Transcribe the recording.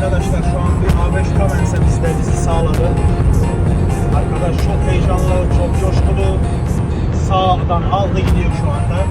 Arkadaşlar şu an bir A5 Kamense bizde bizi sağladı. Arkadaş çok heyecanlı, çok coşkulu. Sağdan aldı gidiyor şu anda.